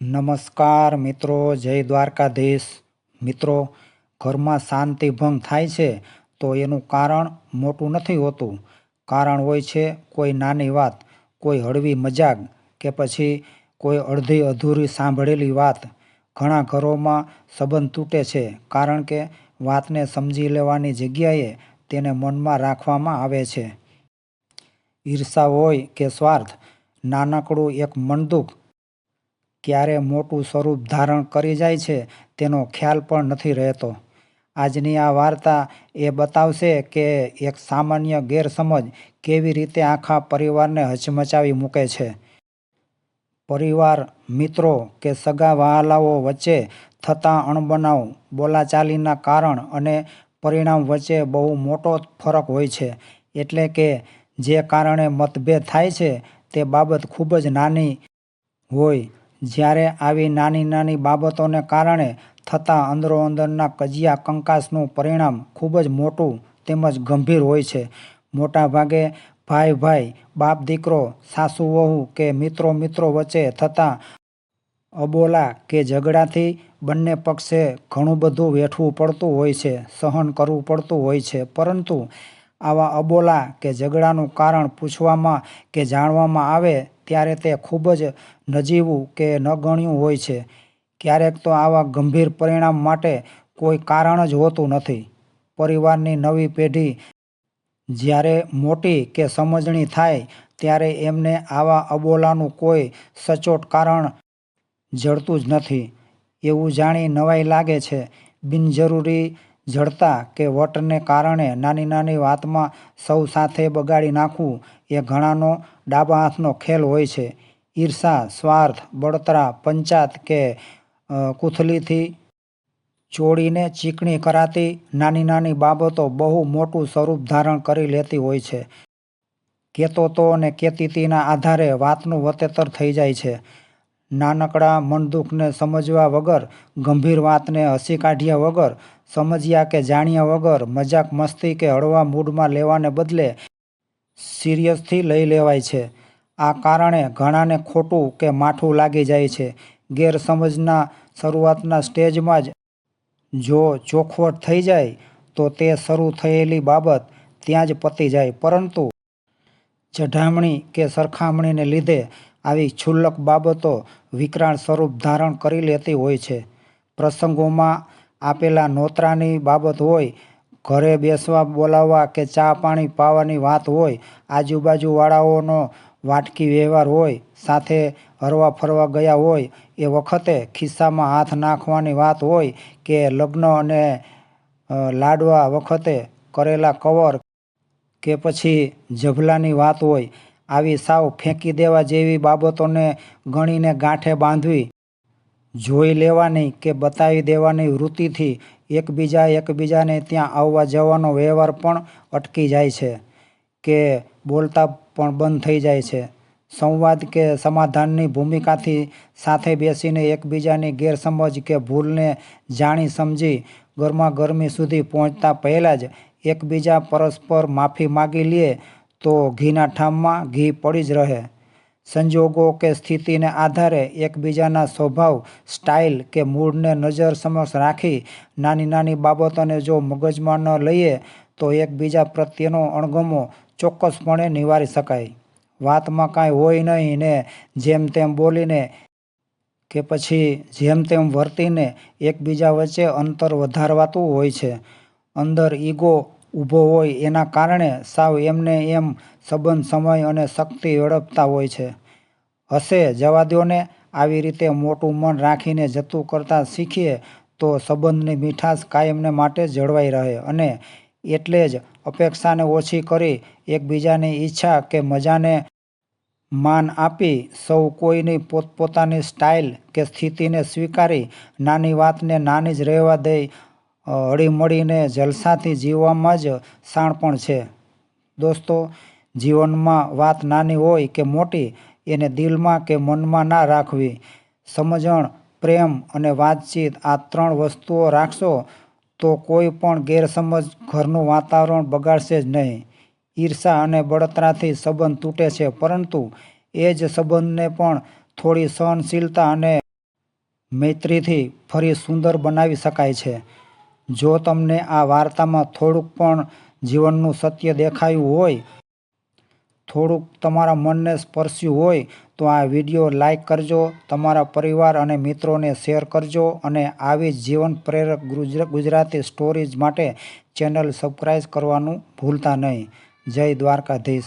નમસ્કાર મિત્રો, જય દ્વારકાધીશ. મિત્રો, ઘરમાં શાંતિ ભંગ થાય છે તો એનું કારણ મોટું નથી હોતું. કારણ હોય છે કોઈ નાની વાત, કોઈ હળવી મજાક કે પછી કોઈ અડધી અધૂરી સાંભળેલી વાત. ઘણા ઘરોમાં સંબંધ તૂટે છે કારણ કે વાતને સમજી લેવાની જગ્યાએ તેને મનમાં રાખવામાં આવે છે. ઈર્ષા હોય કે સ્વાર્થ, નાનકડું એક મનદુખ ક્યારે મોટું સ્વરૂપ ધારણ કરી જાય છે તેનો ખ્યાલ પણ નથી રહેતો. આજની આ વાર્તા એ બતાવશે કે એક સામાન્ય ગેરસમજ કેવી રીતે આખા પરિવારને હચમચાવી મૂકે છે. પરિવાર, મિત્રો કે સગા વહાલાઓ વચ્ચે થતા અણબનાવ, બોલાચાલીના કારણ અને પરિણામ વચ્ચે બહુ મોટો ફરક હોય છે. એટલે કે જે કારણે મતભેદ થાય છે તે બાબત ખૂબ જ નાની હોય. જ્યારે આવી નાની નાની બાબતોને કારણે થતા અંદરોઅંદરના કજિયા કંકાસનું પરિણામ ખૂબ જ મોટું તેમજ ગંભીર હોય છે. મોટા ભાગે ભાઈ ભાઈ, બાપ દીકરો, સાસુ વહુ કે મિત્રો મિત્રો વચ્ચે થતા અબોલા કે ઝઘડાથી બંને પક્ષે ઘણું બધું વેઠવું પડતું હોય છે, સહન કરવું પડતું હોય છે. પરંતુ આવા અબોલા કે ઝઘડાનું કારણ પૂછવામાં કે જાણવામાં આવે ત્યારે તે ખૂબ જ નજીવું કે નગણ્યું હોય છે. ક્યારેક તો આવા ગંભીર પરિણામ માટે કોઈ કારણ જ હોતું નથી. પરિવારની નવી પેઢી જ્યારે મોટી કે સમજણી થાય ત્યારે એમને આવા અબોલાનું કોઈ સચોટ કારણ જડતું જ નથી. એવું જાણી નવાઈ લાગે છે. બિનજરૂરી જડતા કે વટને કારણે નાની નાની વાતમાં સૌ સાથે બગાડી નાખવું એ ઘણાનો ડાબા હાથનો ખેલ હોય છે. ઈર્ષા, સ્વાર્થ, બળતરા, પંચાત કે કુથલીથી ચોળીને ચીકણી કરાતી નાની નાની બાબતો બહુ મોટું સ્વરૂપ ધારણ કરી લેતી હોય છે. કેતોતો અને કેતીતીના આધારે વાતનું વતેતર થઈ જાય છે. નાનકડા મનદુઃખને સમજવા વગર, ગંભીર વાતને હસી કાઢ્યા વગર, સમજ્યા કે જાણ્યા વગર, મજાક મસ્તી કે હળવા મૂડમાં લેવાને બદલે સિરિયસથી લઈ લેવાય છે. આ કારણે ઘણાને ખોટું કે માઠું લાગી જાય છે. ગેરસમજના શરૂઆતના સ્ટેજમાં જ જો ચોખવટ થઈ જાય, તો તે શરૂ થયેલી બાબત ત્યાં જ પતી જાય. પરંતુ ચઢામણી કે સરખામણીને લીધે આવી છુલ્લક બાબતો વિકરાળ સ્વરૂપ ધારણ કરી લેતી હોય છે. પ્રસંગોમાં આપેલા નોતરાની બાબત હોય, ઘરે બેસવા બોલાવવા કે ચા પાણી પાવાની વાત હોય, આજુબાજુવાળાઓનો વાટકી વ્યવહાર હોય, સાથે હરવા ફરવા ગયા હોય, એ વખતે ખિસ્સામાં હાથ નાખવાની વાત હોય કે લગ્ન અને લાડવા વખતે કરેલા કવર કે પછી ઝભલાની વાત હોય આવી સાવ ફેંકી દેવા જેવી બાબતોને ગણીને ગાંઠે બાંધવી. જોઈ લેવાની કે બતાવી દેવાની વૃત્તિથી એકબીજા એકબીજાને ત્યાં આવવા જવાનો વ્યવહાર પણ અટકી જાય છે કે બોલતા પણ બંધ થઈ જાય છે. સંવાદ કે સમાધાનની ભૂમિકાથી સાથે બેસીને એકબીજાની ગેરસમજ કે ભૂલને જાણી સમજી ગરમા ગરમી સુધી પહોંચતા પહેલાં જ એકબીજા પરસ્પર માફી માગી લે તો ઘીના ઠામમાં ઘી પડી જ રહે. સંજોગો કે સ્થિતિને આધારે એકબીજાના સ્વભાવ, સ્ટાઇલ કે મૂળને નજર સમક્ષ રાખી નાની નાની બાબતોને જો મગજમાં ન લઈએ, તો એકબીજા પ્રત્યેનો અણગમો ચોક્કસપણે નિવારી શકાય. વાતમાં કાંઈ હોય નહીં ને જેમ તેમ બોલીને કે પછી જેમ તેમ વર્તીને એકબીજા વચ્ચે અંતર વધારવાતું હોય છે. અંદર ઈગો ઊભો હોય એના કારણે સાવ એમને એમ સંબંધ, સમય અને શક્તિ વેડફતા હોય છે. હશે જવા દ્યો આવી રીતે મોટું મન રાખીને જતું કરતાં શીખીએ તો સંબંધની મીઠાશ કાયમને માટે જળવાઈ રહે અને એટલે જ અપેક્ષાને ઓછી કરી એકબીજાની ઈચ્છા કે મજાને માન આપી સૌ કોઈની પોતપોતાની સ્ટાઇલ કે સ્થિતિને સ્વીકારી, નાની વાતને નાની જ રહેવા દઈ હળીમળીને જલસાથી જીવવામાં જ શાણપણ છે. દોસ્તો, જીવનમાં વાત નાની હોય કે મોટી, એને દિલમાં કે મનમાં ના રાખવી. સમજણ, પ્રેમ અને વાતચીત આ ત્રણ વસ્તુઓ રાખશો તો કોઈ પણ ગેરસમજ ઘરનું વાતાવરણ બગાડશે જ નહીં. ઈર્ષા અને બળતરાથી સંબંધ તૂટે છે, પરંતુ એ જ સંબંધને પણ થોડી સહનશીલતા અને મૈત્રીથી ફરી સુંદર બનાવી શકાય છે. જો તમને આ વાર્તામાં થોડુંક પણ જીવનનું સત્ય દેખાયું હોય, થોડુંક તમારા મનને સ્પર્શ્યું હોય, તો આ વીડિયો લાઈક કરજો, તમારા પરિવાર અને મિત્રોને શેર કરજો અને આવી જ જીવન પ્રેરક ગુજ- ગુજરાતી સ્ટોરીઝ માટે ચેનલ સબસ્ક્રાઈબ કરવાનું ભૂલતા નહીં. જય દ્વારકાધીશ.